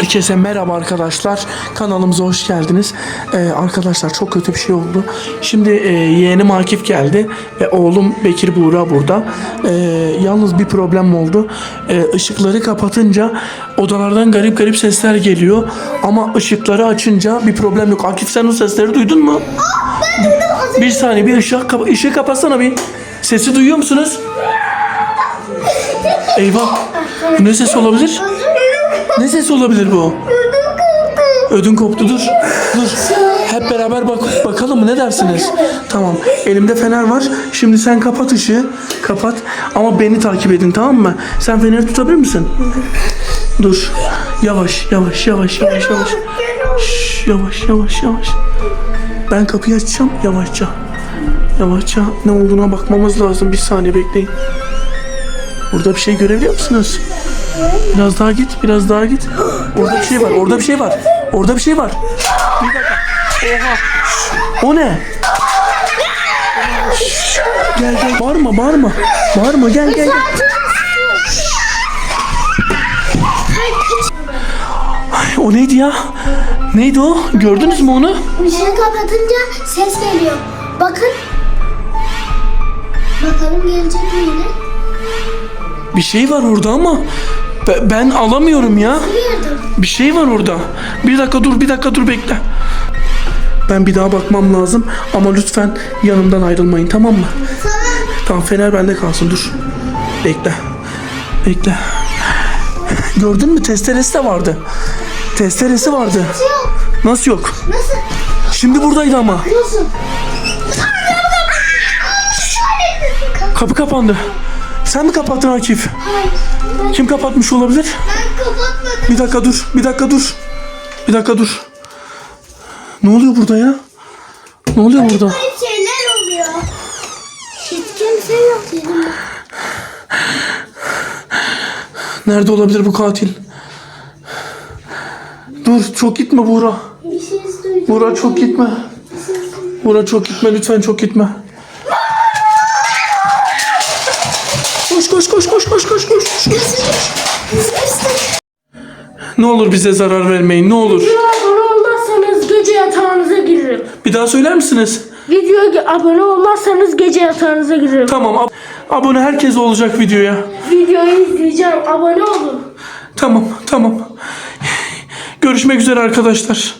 Herkese merhaba arkadaşlar. Kanalımıza hoş geldiniz. Ee, arkadaşlar çok kötü bir şey oldu. Şimdi e, yeğenim Akif geldi ve oğlum Bekir Buğra burada. Ee, yalnız bir problem oldu. Ee, ışıkları kapatınca odalardan garip garip sesler geliyor. Ama ışıkları açınca bir problem yok. Akif sen o sesleri duydun mu? Bir saniye bir ışık, kapa- ışığı kapatsana bir. Sesi duyuyor musunuz? Eyvah. Ne ses olabilir? Ne ses olabilir bu? Ödün koptu dur. Dur. Hep beraber bak bakalım mı ne dersiniz? Tamam. Elimde fener var. Şimdi sen kapat ışığı. Kapat. Ama beni takip edin tamam mı? Sen feneri tutabilir misin? Dur. Yavaş yavaş yavaş yavaş yavaş. Şş, yavaş yavaş yavaş. Ben kapıyı açacağım yavaşça. Yavaşça ne olduğuna bakmamız lazım. Bir saniye bekleyin. Burada bir şey görebiliyor musunuz? Biraz daha git, biraz daha git. Orada bir şey var, orada bir şey var. Orada bir şey var. Bir dakika. Oha. O ne? Gel gel. Bağırma, bağırma. Bağırma, gel gel gel. Ay, o neydi ya? Neydi o? Gördünüz mü onu? Işığı kapatınca ses geliyor. Bakın. Bakalım gelecek mi yine? Bir şey var orada ama be- ben alamıyorum ya. Bir şey var orada. Bir dakika dur, bir dakika dur bekle. Ben bir daha bakmam lazım ama lütfen yanımdan ayrılmayın tamam mı? Tamam fener bende kalsın dur. Bekle. Bekle. Gördün mü testeresi de vardı. Testeresi vardı. Nasıl yok? Nasıl? Şimdi buradaydı ama. Nasıl? Kapı kapandı. Sen mi kapattın Akif? Hayır. Ben, Kim kapatmış olabilir? ben kapatmadım. Bir dakika dur. Bir dakika dur. Bir dakika dur. Ne oluyor burada ya? Ne oluyor burada? Garip şeyler oluyor. Hiç kimse yok dedim. Nerede olabilir bu katil? Dur çok gitme Buğra. Bir duydum. Buğra çok gitme. Buğra çok gitme lütfen çok gitme. Koş koş koş koş koş koş. Ne olur bize zarar vermeyin ne olur. abone olmazsanız gece yatağınıza girerim. Bir daha söyler misiniz? Videoya abone olmazsanız gece yatağınıza girerim. Tamam ab- abone herkes olacak videoya. Videoyu izleyeceğim. Abone olun. Tamam tamam. Görüşmek üzere arkadaşlar.